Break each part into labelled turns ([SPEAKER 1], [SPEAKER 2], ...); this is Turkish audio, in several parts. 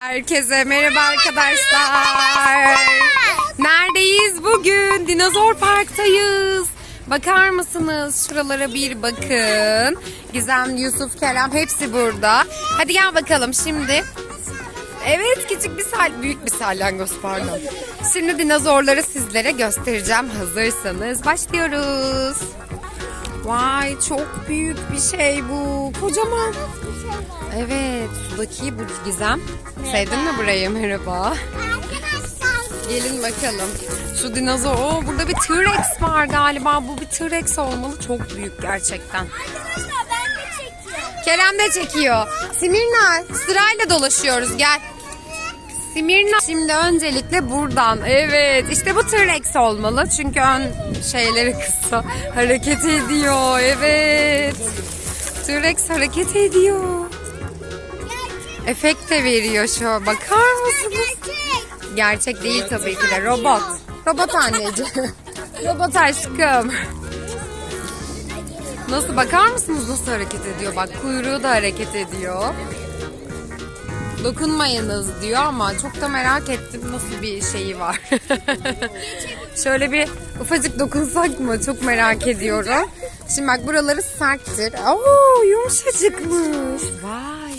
[SPEAKER 1] Herkese merhaba arkadaşlar. Neredeyiz bugün? Dinozor Park'tayız. Bakar mısınız? Şuralara bir bakın. Gizem, Yusuf, Kerem hepsi burada. Hadi gel bakalım şimdi. Evet küçük bir sal büyük bir salyangoz pardon. Şimdi dinozorları sizlere göstereceğim. Hazırsanız başlıyoruz. Vay çok büyük bir şey bu. Kocaman. Evet sudaki bu Gizem. Sevdin mi burayı? Merhaba. Gelin bakalım. Şu dinozor. Oo, burada bir T-Rex var galiba. Bu bir T-Rex olmalı. Çok büyük gerçekten.
[SPEAKER 2] Arkadaşlar ben de çekiyorum.
[SPEAKER 1] Kerem de çekiyor. Simirna sırayla dolaşıyoruz gel. Simirna. Şimdi öncelikle buradan. Evet işte bu T-Rex olmalı. Çünkü ön şeyleri kısa. Hareket ediyor. Evet. T-Rex hareket ediyor. Efekt de veriyor şu. Bakar mısınız?
[SPEAKER 2] Gerçek.
[SPEAKER 1] Gerçek değil tabii ki de. Robot. Robot anneciğim. Robot aşkım. Nasıl bakar mısınız nasıl hareket ediyor? Bak kuyruğu da hareket ediyor. Dokunmayınız diyor ama çok da merak ettim nasıl bir şeyi var. Şöyle bir ufacık dokunsak mı? Çok merak ediyorum. Şimdi bak buraları serttir. Oo yumuşacıkmış. Vay.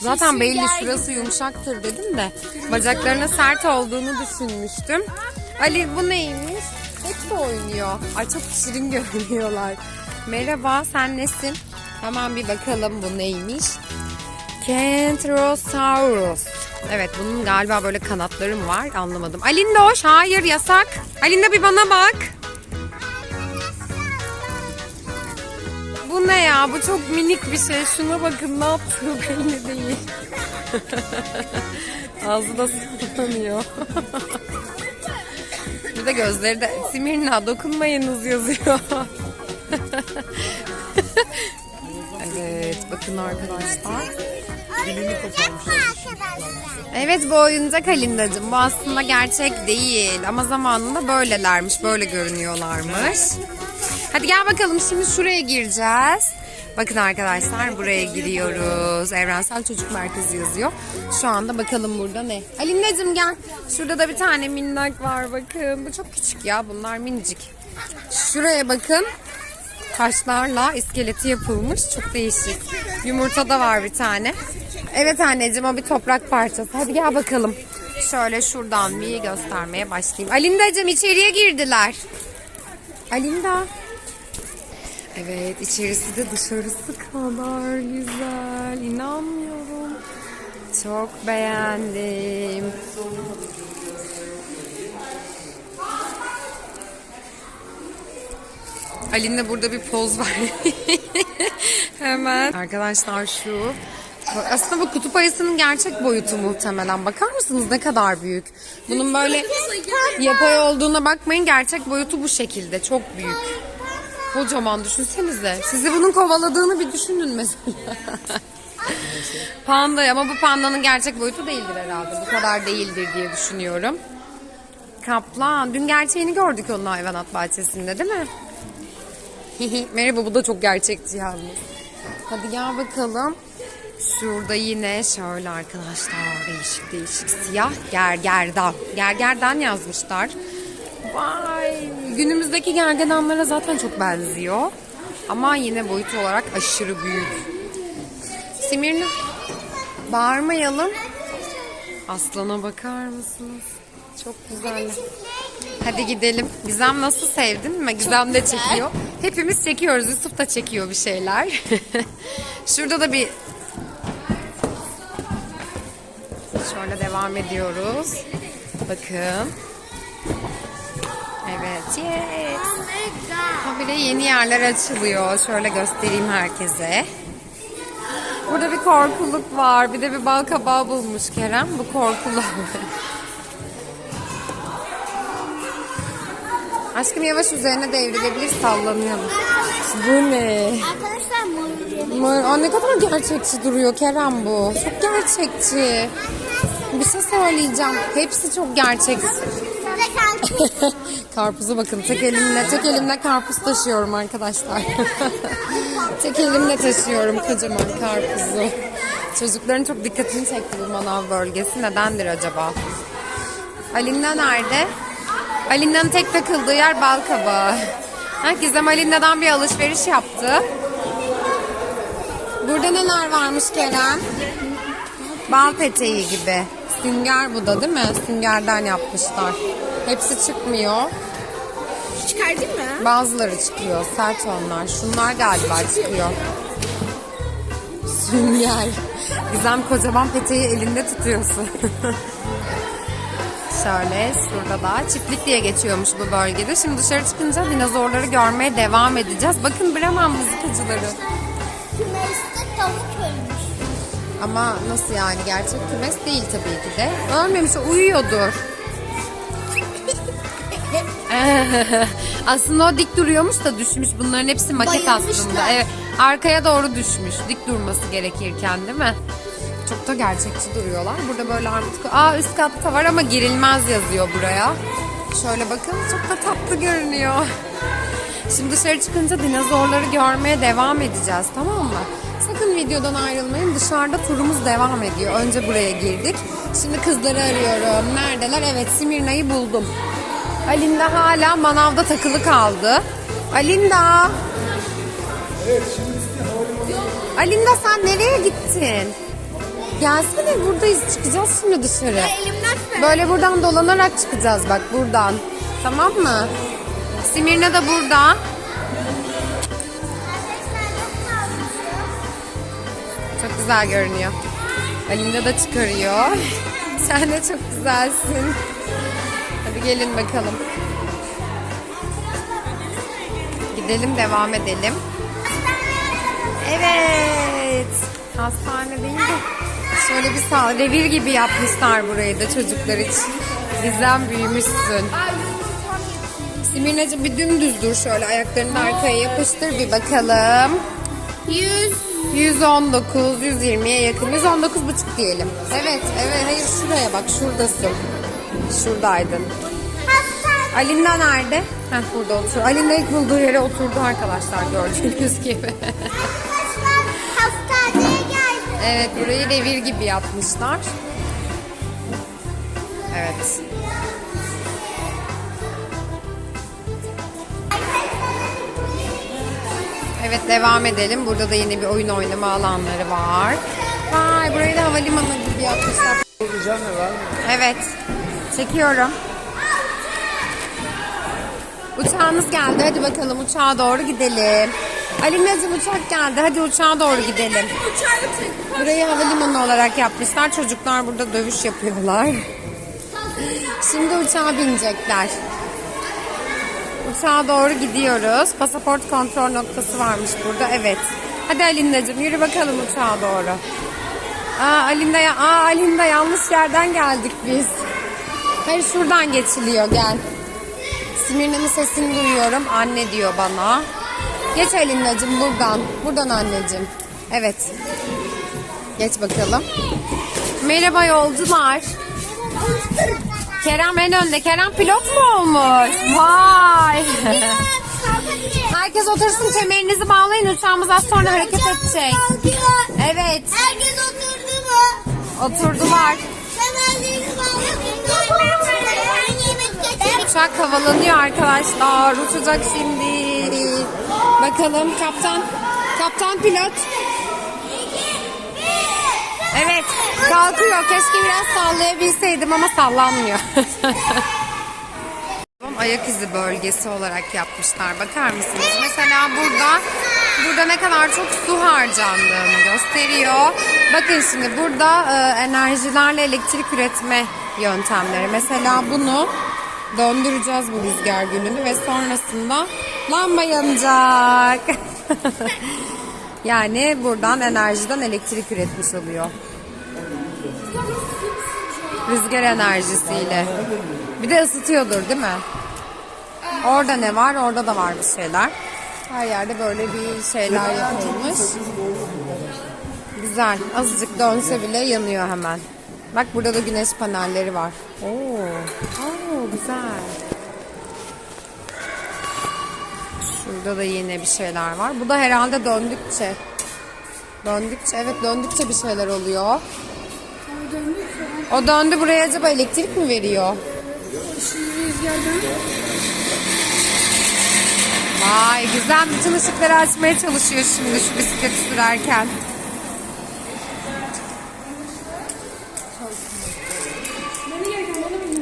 [SPEAKER 1] Zaten belli şurası yumuşaktır dedim de bacaklarına sert olduğunu düşünmüştüm. Ali bu neymiş? Hepsi oynuyor. Ay çok şirin görünüyorlar. Merhaba sen nesin? Hemen bir bakalım bu neymiş. Kentrosaurus. Evet bunun galiba böyle kanatları mı var anlamadım. Alindoş hayır yasak. Alinda bir bana bak. Bu ne ya? Bu çok minik bir şey. Şuna bakın ne yaptığı belli değil. Ağzı da sallanıyor. bir de gözleri de Simirna dokunmayınız yazıyor. evet bakın arkadaşlar. Evet bu oyuncak Halindacığım. Bu aslında gerçek değil ama zamanında böylelermiş. Böyle görünüyorlarmış. Hadi gel bakalım şimdi şuraya gireceğiz. Bakın arkadaşlar buraya giriyoruz. Evrensel Çocuk Merkezi yazıyor. Şu anda bakalım burada ne? Alindacığım gel. Şurada da bir tane minnak var bakın. Bu çok küçük ya bunlar minicik. Şuraya bakın. Taşlarla iskeleti yapılmış. Çok değişik. Yumurta da var bir tane. Evet anneciğim o bir toprak parçası. Hadi gel bakalım. Şöyle şuradan bir göstermeye başlayayım. Alindacığım içeriye girdiler. Alinda. Evet içerisi de dışarısı kadar güzel. İnanmıyorum. Çok beğendim. Alin'le burada bir poz var. Hemen. Arkadaşlar şu. Aslında bu kutup ayısının gerçek boyutu muhtemelen. Bakar mısınız ne kadar büyük? Bunun böyle yapay olduğuna bakmayın. Gerçek boyutu bu şekilde. Çok büyük. Kocaman düşünsenize. Sizi bunun kovaladığını bir düşünün mesela. Panda ama bu pandanın gerçek boyutu değildir herhalde. Bu kadar değildir diye düşünüyorum. Kaplan. Dün gerçeğini gördük onun hayvanat bahçesinde değil mi? Merhaba bu da çok gerçekçi yalnız. Hadi gel bakalım. Şurada yine şöyle arkadaşlar değişik değişik siyah gergerdan. Gergerdan yazmışlar. Vay günümüzdeki gergedanlara zaten çok benziyor. Ama yine boyut olarak aşırı büyük. Simirna bağırmayalım. Aslana bakar mısınız? Çok güzel. Hadi gidelim. Gizem nasıl sevdin mi? Gizem de çekiyor. Hepimiz çekiyoruz. Yusuf da çekiyor bir şeyler. Şurada da bir Şöyle devam ediyoruz. Bakın. Evet. Yes. Habire yeni yerler açılıyor. Şöyle göstereyim herkese. Burada bir korkuluk var. Bir de bir bal kabağı bulmuş Kerem. Bu korkuluk. Aşkım yavaş üzerine devrilebilir sallanıyor. Bu ne?
[SPEAKER 2] Arkadaşlar mor
[SPEAKER 1] Aa, ne kadar gerçekçi duruyor Kerem bu. Çok gerçekçi. Bir şey söyleyeceğim. Hepsi çok gerçekçi. Karpuzu bakın tek elimle tek elimle karpuz taşıyorum arkadaşlar. tek elimle taşıyorum kocaman karpuzu. Çocukların çok dikkatini çekti bu manav bölgesi. Nedendir acaba? Alinda nerede? Alinda'nın tek takıldığı yer bal kabağı. Ha, Gizem Alinda'dan bir alışveriş yaptı. Burada neler varmış Kerem? Bal peteği gibi. Sünger bu da değil mi? Süngerden yapmışlar. Hepsi çıkmıyor.
[SPEAKER 2] Çıkardın mı?
[SPEAKER 1] Bazıları çıkıyor. Sert onlar. Şunlar galiba çıkıyor. Sünger. Gizem kocaman peteği elinde tutuyorsun. Şöyle şurada da çiftlik diye geçiyormuş bu bölgede. Şimdi dışarı çıkınca dinozorları görmeye devam edeceğiz. Bakın Bremen mızıkacıları.
[SPEAKER 2] Kümeste tavuk ölmüş.
[SPEAKER 1] Ama nasıl yani gerçek kümes değil tabii ki de. Ölmemiş uyuyordur. aslında o dik duruyormuş da düşmüş. Bunların hepsi maket
[SPEAKER 2] Bayılmışlar.
[SPEAKER 1] aslında. Evet, arkaya doğru düşmüş. Dik durması gerekirken değil mi? Çok da gerçekçi duruyorlar. Burada böyle armut... Aa üst katta var ama girilmez yazıyor buraya. Şöyle bakın çok da tatlı görünüyor. Şimdi dışarı çıkınca dinozorları görmeye devam edeceğiz tamam mı? Sakın videodan ayrılmayın. Dışarıda turumuz devam ediyor. Önce buraya girdik. Şimdi kızları arıyorum. Neredeler? Evet Simirna'yı buldum. Alinda hala manavda takılı kaldı. Alinda. Alinda sen nereye gittin? Gelsene buradayız. Çıkacağız şimdi dışarı. Böyle buradan dolanarak çıkacağız bak buradan. Tamam mı? Simirna da burada. Çok güzel görünüyor. Alinda da çıkarıyor. Sen de çok güzelsin. Hadi gelin bakalım. Gidelim devam edelim. Evet. Hastane değil de şöyle bir sağ revir gibi yapmışlar burayı da çocuklar için. Bizden büyümüşsün. Simirnacığım bir dümdüz dur şöyle ayaklarını arkaya yapıştır bir bakalım.
[SPEAKER 2] 100.
[SPEAKER 1] 119, 120'ye yakın. 119 buçuk diyelim. Evet, evet. Hayır şuraya bak. Şuradasın. Şuradaydın. Alinda nerede? Heh burada otur. Alinda ilk bulduğu yere oturdu arkadaşlar gördüğünüz gibi. Evet burayı revir gibi yapmışlar. Evet. Evet devam edelim. Burada da yine bir oyun oynama alanları var. Vay burayı da havalimanı gibi yapmışlar. Evet. Çekiyorum. Uçağınız geldi. Hadi bakalım uçağa doğru gidelim. Alina'cığım uçak geldi. Hadi uçağa doğru gidelim. Burayı havalimanı olarak yapmışlar. Çocuklar burada dövüş yapıyorlar. Şimdi uçağa binecekler. Uçağa doğru gidiyoruz. Pasaport kontrol noktası varmış burada. Evet. Hadi Alinda'cığım yürü bakalım uçağa doğru. Aa Alinda, ya Aa, Alinda yanlış yerden geldik biz. Hayır şuradan geçiliyor gel. Simirna'nın sesini duyuyorum. Anne diyor bana. Geç Alinda'cığım buradan. Buradan anneciğim. Evet. Geç bakalım. Merhaba yolcular. Kerem en önde. Kerem pilot mu olmuş? Vay. Herkes otursun kemerinizi bağlayın. Uçağımız az sonra hareket edecek. Evet.
[SPEAKER 2] Herkes oturdu mu?
[SPEAKER 1] Oturdular. Uçak havalanıyor arkadaşlar. Uçacak şimdi. Bakalım kaptan. Kaptan pilot. Evet kalkıyor. Keşke biraz sallayabilseydim ama sallanmıyor. Ayak izi bölgesi olarak yapmışlar. Bakar mısınız? Mesela burada burada ne kadar çok su harcandığını gösteriyor. Bakın şimdi burada e, enerjilerle elektrik üretme yöntemleri. Mesela bunu döndüreceğiz bu rüzgar gülünü ve sonrasında lamba yanacak. yani buradan enerjiden elektrik üretmiş oluyor. Rüzgar enerjisiyle. Bir de ısıtıyordur değil mi? Orada ne var? Orada da var bir şeyler. Her yerde böyle bir şeyler yapılmış. Güzel. Azıcık dönse bile yanıyor hemen. Bak burada da güneş panelleri var. Oo, Oo güzel. Şurada da yine bir şeyler var. Bu da herhalde döndükçe Döndükçe evet döndükçe bir şeyler oluyor. O döndü buraya acaba elektrik mi veriyor? Vay güzel bütün ışıkları açmaya çalışıyor şimdi şu bisikleti sürerken.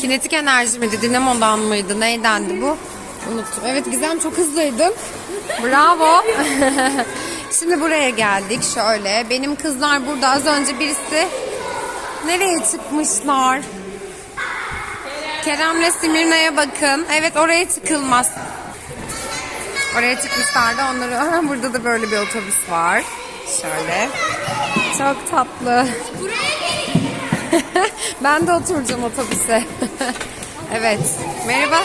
[SPEAKER 1] Kinetik enerji miydi, dinamodan mıydı, neydendi bu? Unuttum. Evet Gizem çok hızlıydın. Bravo. Şimdi buraya geldik şöyle. Benim kızlar burada az önce birisi nereye çıkmışlar? Kerem'le Simirna'ya bakın. Evet oraya çıkılmaz. Oraya çıkmışlardı onları. Aha, burada da böyle bir otobüs var. Şöyle. Çok tatlı. ben de oturacağım otobüse. Evet. Merhaba.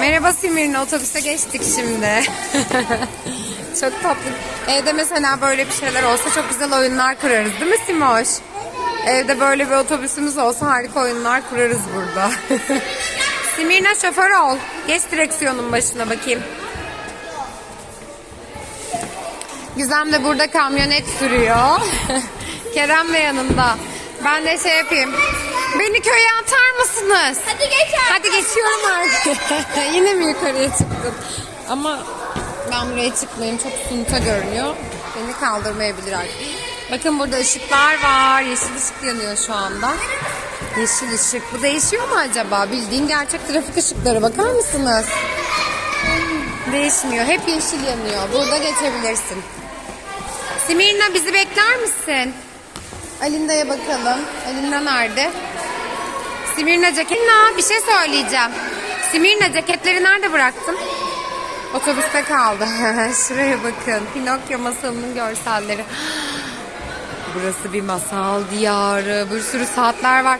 [SPEAKER 1] Merhaba Simirna otobüse geçtik şimdi. çok tatlı. Evde mesela böyle bir şeyler olsa çok güzel oyunlar kurarız değil mi Simoş? Evde böyle bir otobüsümüz olsa harika oyunlar kurarız burada. Simirna şoför ol. Geç direksiyonun başına bakayım. Gizem de burada kamyonet sürüyor. Kerem de yanında. Ben de şey yapayım. Beni köye atar mısınız?
[SPEAKER 2] Hadi geç
[SPEAKER 1] Hadi geçiyorum artık. Yine mi yukarıya çıktım? Ama ben buraya çıkmayayım. Çok sunta görünüyor. Beni kaldırmayabilir artık. Bakın burada ışıklar var. Yeşil ışık yanıyor şu anda. Yeşil ışık. Bu değişiyor mu acaba? Bildiğin gerçek trafik ışıkları. Bakar mısınız? Değişmiyor. Hep yeşil yanıyor. Burada geçebilirsin. Simirna bizi bekler misin? Alinda'ya bakalım. Alinda nerede? Simirna ceket. Simirna bir şey söyleyeceğim. Simirna ceketleri nerede bıraktın? Otobüste kaldı. Şuraya bakın. Pinokyo masalının görselleri. Burası bir masal diyarı. Bir sürü saatler var.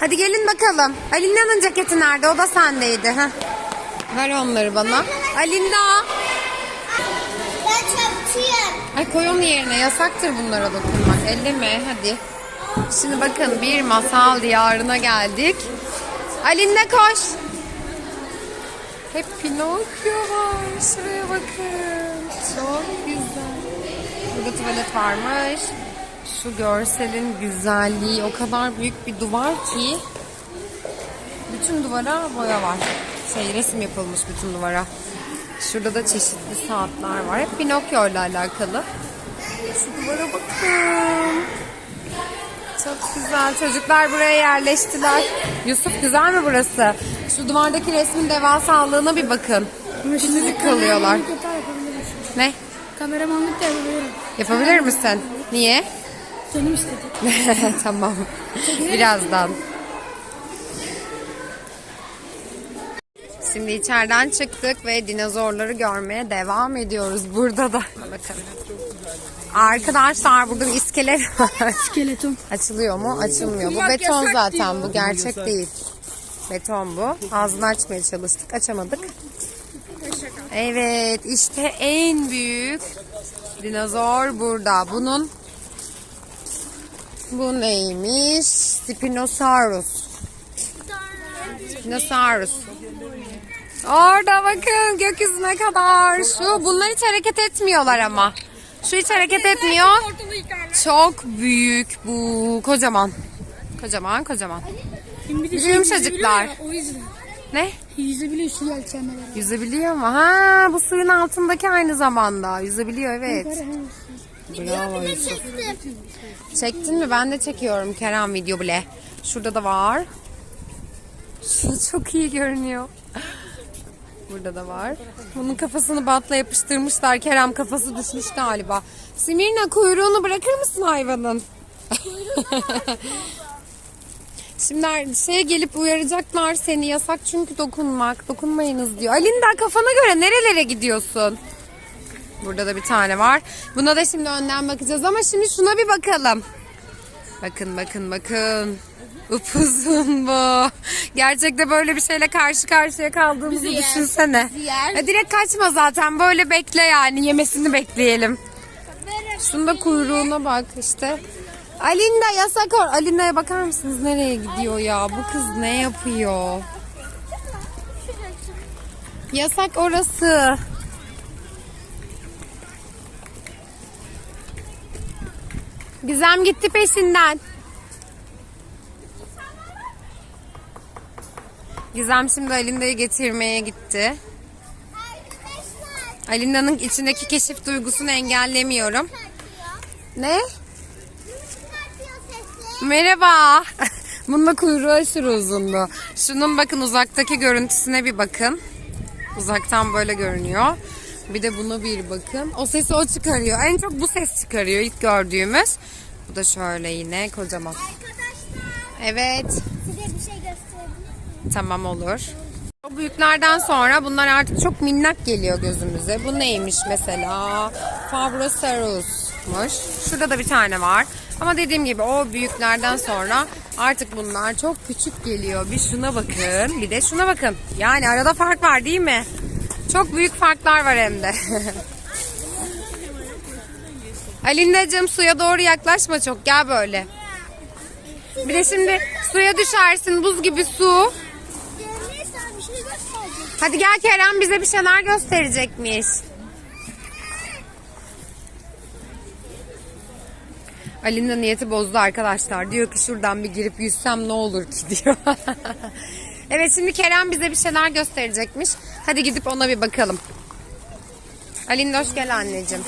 [SPEAKER 1] Hadi gelin bakalım. Alinda'nın ceketi nerede? O da sendeydi. Heh. Ver onları bana. Alinda.
[SPEAKER 2] Ben çabukçuyum.
[SPEAKER 1] Ay koy onu yerine. Yasaktır bunlara dokunmak. Elleme hadi. Şimdi bakın bir masal diyarına geldik. Alinda koş. Hep Pinokyo var. Şuraya bakın. Çok güzel. Burada tuvalet varmış. Şu görselin güzelliği o kadar büyük bir duvar ki bütün duvara boya var. Şey resim yapılmış bütün duvara. Şurada da çeşitli saatler var. Hep Pinokyo ile alakalı. Şu duvara bakın. Çok güzel. Çocuklar buraya yerleştiler. Yusuf güzel mi burası? Şu duvardaki resmin devasalığına bir bakın. Küçücük kalıyorlar. Ne?
[SPEAKER 3] Kameramanlık da yapabilirim.
[SPEAKER 1] Yapabilir misin? Niye?
[SPEAKER 3] Canım istedi.
[SPEAKER 1] tamam. Birazdan. Şimdi içeriden çıktık ve dinozorları görmeye devam ediyoruz. Burada da. Bakın. Arkadaşlar burada bir iskelet var.
[SPEAKER 3] Skeleton.
[SPEAKER 1] Açılıyor mu? Açılmıyor. Bu beton zaten. Bu gerçek değil. Beton bu. Ağzını açmaya çalıştık. Açamadık. Evet. işte en büyük dinozor burada. Bunun bu neymiş? Spinosaurus. Spinosaurus. Orada bakın gökyüzüne kadar. Şu bunlar hiç hareket etmiyorlar ama. Şu hiç hareket etmiyor. Çok büyük bu. Kocaman. Kocaman kocaman.
[SPEAKER 3] Şimdi bir de şey
[SPEAKER 1] yumuşacıklar.
[SPEAKER 3] yüzebiliyor ya, O yüzden.
[SPEAKER 1] Ne?
[SPEAKER 3] Yüzebiliyor su yelkenmeleri.
[SPEAKER 1] Yüzebiliyor mu? Ha bu suyun altındaki aynı zamanda. Yüzebiliyor evet. Bravo Yusuf. Çektin mi? Ben de çekiyorum Kerem video bile. Şurada da var. Şu çok iyi görünüyor. Burada da var. Bunun kafasını batla yapıştırmışlar. Kerem kafası düşmüş galiba. Simirna kuyruğunu bırakır mısın hayvanın? Şimdi şeye gelip uyaracaklar seni yasak çünkü dokunmak. Dokunmayınız diyor. Alinda kafana göre nerelere gidiyorsun? Burada da bir tane var. Buna da şimdi önden bakacağız ama şimdi şuna bir bakalım. Bakın bakın bakın. Upuzun bu. Gerçekte böyle bir şeyle karşı karşıya kaldığımızı düşünsene.
[SPEAKER 2] yer.
[SPEAKER 1] E, direkt kaçma zaten. Böyle bekle yani. Yemesini bekleyelim. Şunun da kuyruğuna bak işte. Alinda yasak or. Alinda'ya bakar mısınız nereye gidiyor ya? Bu kız ne yapıyor? Yasak orası. Gizem gitti peşinden. Gizem şimdi Alinda'yı getirmeye gitti. Alinda'nın içindeki keşif duygusunu engellemiyorum. Ne? Merhaba. Bununla kuyruğu aşırı uzundu. Şunun bakın uzaktaki görüntüsüne bir bakın. Uzaktan böyle görünüyor. Bir de buna bir bakın. O sesi o çıkarıyor. En çok bu ses çıkarıyor ilk gördüğümüz. Bu da şöyle yine kocaman. Evet. Tamam olur. O büyüklerden sonra bunlar artık çok minnak geliyor gözümüze. Bu neymiş mesela? Fabrosaurus'muş. Şurada da bir tane var. Ama dediğim gibi o büyüklerden sonra artık bunlar çok küçük geliyor. Bir şuna bakın, bir de şuna bakın. Yani arada fark var değil mi? Çok büyük farklar var hem de. Alinda'cığım suya doğru yaklaşma çok. Gel böyle. Bir de şimdi suya düşersin buz gibi su. Hadi gel Kerem bize bir şeyler gösterecekmiş. Ali'nin de niyeti bozdu arkadaşlar. Diyor ki şuradan bir girip yüzsem ne olur ki diyor. evet şimdi Kerem bize bir şeyler gösterecekmiş. Hadi gidip ona bir bakalım. Ali'nin hoş gel anneciğim.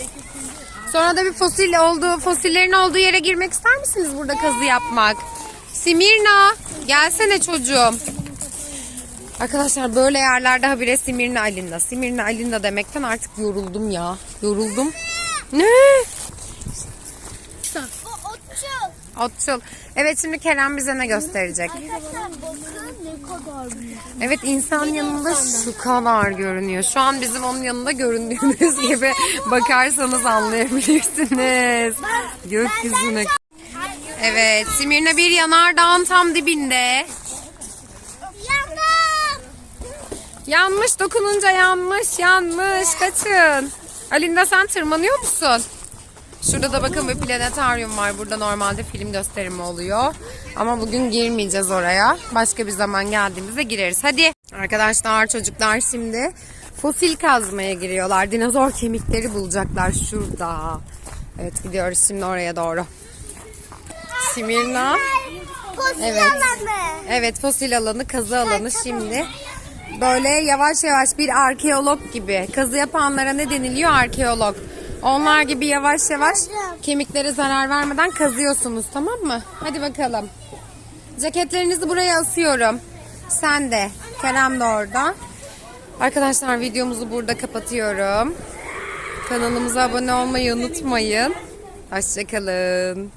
[SPEAKER 1] Sonra da bir fosil olduğu, fosillerin olduğu yere girmek ister misiniz burada kazı yapmak? Simirna gelsene çocuğum. Arkadaşlar böyle yerlerde habire Simirna Alinda. Simirna Alinda demekten artık yoruldum ya. Yoruldum. Ne?
[SPEAKER 2] O otçul.
[SPEAKER 1] Evet şimdi Kerem bize ne gösterecek? Evet insan yanında şu kadar görünüyor. Şu an bizim onun yanında göründüğümüz gibi bakarsanız anlayabilirsiniz. Gökyüzüne. Evet Simirna bir yanardağın tam dibinde. Yanmış dokununca yanmış yanmış kaçın. Alinda sen tırmanıyor musun? Şurada da bakın bir planetaryum var. Burada normalde film gösterimi oluyor. Ama bugün girmeyeceğiz oraya. Başka bir zaman geldiğimizde gireriz. Hadi. Arkadaşlar çocuklar şimdi fosil kazmaya giriyorlar. Dinozor kemikleri bulacaklar şurada. Evet gidiyoruz şimdi oraya doğru. Simirna.
[SPEAKER 2] Fosil
[SPEAKER 1] Evet.
[SPEAKER 2] alanı.
[SPEAKER 1] Evet fosil alanı, kazı alanı şimdi böyle yavaş yavaş bir arkeolog gibi. Kazı yapanlara ne deniliyor? Arkeolog. Onlar gibi yavaş yavaş kemiklere zarar vermeden kazıyorsunuz tamam mı? Hadi bakalım. Ceketlerinizi buraya asıyorum. Sen de. Kerem de orada. Arkadaşlar videomuzu burada kapatıyorum. Kanalımıza abone olmayı unutmayın. Hoşçakalın.